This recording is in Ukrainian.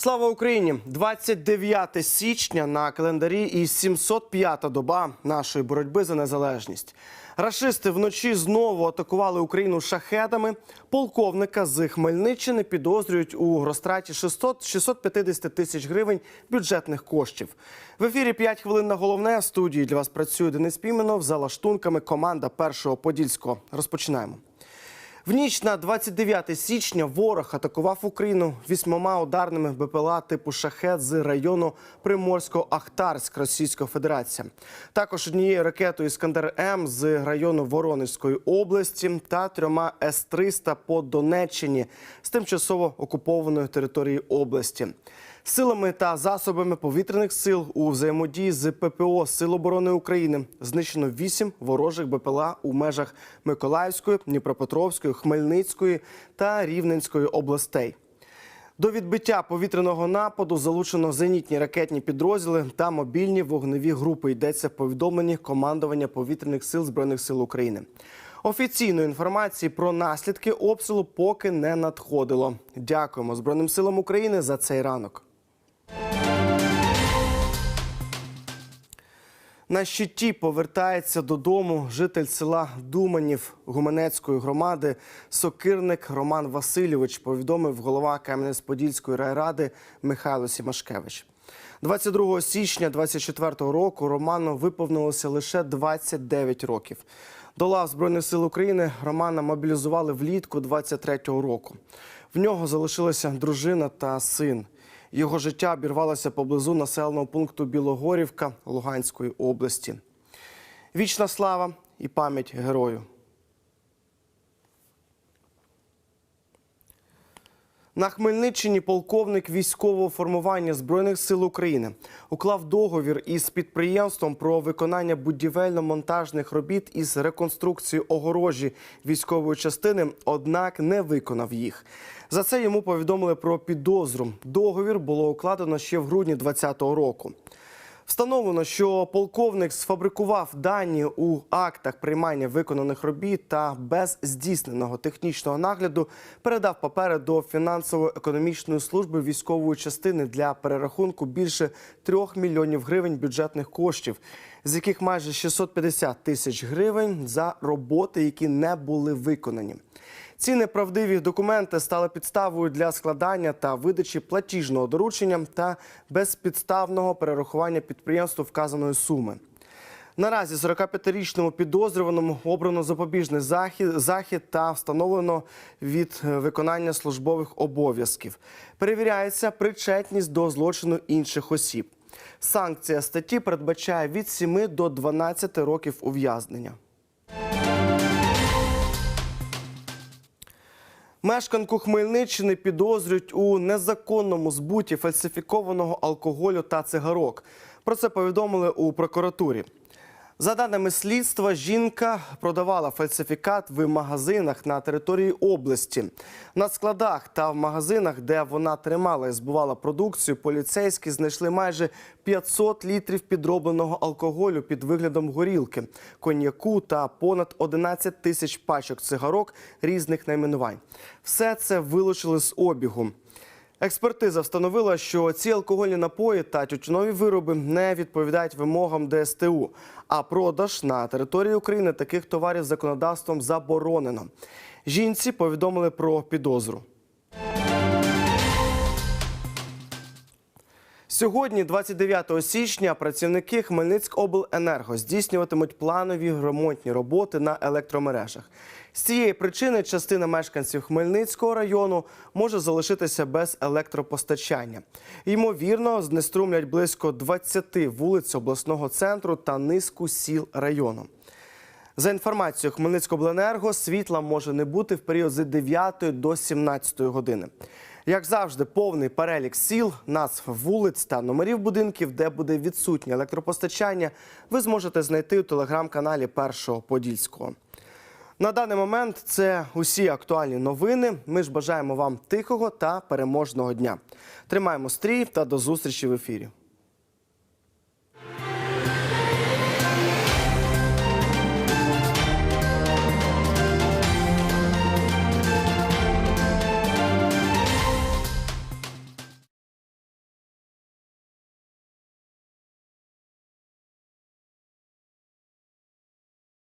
Слава Україні! 29 січня на календарі і 705-та доба нашої боротьби за незалежність. Рашисти вночі знову атакували Україну шахедами. Полковника з Хмельниччини підозрюють у розтраті 600 650 тисяч гривень бюджетних коштів. В ефірі 5 хвилин на головне. Студії для вас працює Денис Піменов. За лаштунками команда першого подільського. Розпочинаємо. В ніч на 29 січня ворог атакував Україну вісьмома ударними БПЛА типу шахет з району Приморсько-Ахтарськ Російська Федерація. Також однією ракетою Іскандер М з району Воронезької області та трьома С-300 по Донеччині з тимчасово окупованої території області. Силами та засобами повітряних сил у взаємодії з ППО Сил оборони України знищено вісім ворожих БПЛА у межах Миколаївської, Дніпропетровської, Хмельницької та Рівненської областей. До відбиття повітряного нападу залучено зенітні ракетні підрозділи та мобільні вогневі групи. Йдеться в повідомленні командування повітряних сил збройних сил України. Офіційної інформації про наслідки обстрілу поки не надходило. Дякуємо Збройним силам України за цей ранок. На щиті повертається додому житель села Думанів Гуменецької громади Сокирник Роман Васильович. Повідомив голова Кам'янець-Подільської райради Михайло Сімашкевич. 22 січня 24 року Роману виповнилося лише 29 років. До лав Збройних сил України Романа мобілізували влітку 23-го року. В нього залишилася дружина та син. Його життя обірвалося поблизу населеного пункту Білогорівка Луганської області. Вічна слава і пам'ять герою. На Хмельниччині полковник військового формування Збройних сил України уклав договір із підприємством про виконання будівельно-монтажних робіт із реконструкції огорожі військової частини, однак не виконав їх. За це йому повідомили про підозру. Договір було укладено ще в грудні 2020 року. Встановлено, що полковник сфабрикував дані у актах приймання виконаних робіт та без здійсненого технічного нагляду передав папери до фінансово-економічної служби військової частини для перерахунку більше 3 мільйонів гривень бюджетних коштів, з яких майже 650 тисяч гривень за роботи, які не були виконані. Ці неправдиві документи стали підставою для складання та видачі платіжного доручення та безпідставного перерахування підприємству вказаної суми. Наразі 45-річному підозрюваному обрано запобіжний захід, захід та встановлено від е, виконання службових обов'язків. Перевіряється причетність до злочину інших осіб. Санкція статті передбачає від 7 до 12 років ув'язнення. Мешканку Хмельниччини підозрюють у незаконному збуті фальсифікованого алкоголю та цигарок. Про це повідомили у прокуратурі. За даними слідства, жінка продавала фальсифікат в магазинах на території області. На складах та в магазинах, де вона тримала і збувала продукцію, поліцейські знайшли майже 500 літрів підробленого алкоголю під виглядом горілки, коньяку та понад 11 тисяч пачок цигарок різних найменувань. Все це вилучили з обігу. Експертиза встановила, що ці алкогольні напої та тютюнові вироби не відповідають вимогам ДСТУ, а продаж на території України таких товарів законодавством заборонено. Жінці повідомили про підозру. Сьогодні, 29 січня, працівники Хмельницькобленерго здійснюватимуть планові ремонтні роботи на електромережах. З цієї причини частина мешканців Хмельницького району може залишитися без електропостачання. Ймовірно, знеструмлять близько 20 вулиць обласного центру та низку сіл району. За інформацією Хмельницькобленерго, світла може не бути в період з 9 до 17 години. Як завжди, повний перелік сіл, назв вулиць та номерів будинків, де буде відсутнє електропостачання, ви зможете знайти у телеграм-каналі Першого Подільського. На даний момент це усі актуальні новини. Ми ж бажаємо вам тихого та переможного дня. Тримаємо стрій та до зустрічі в ефірі.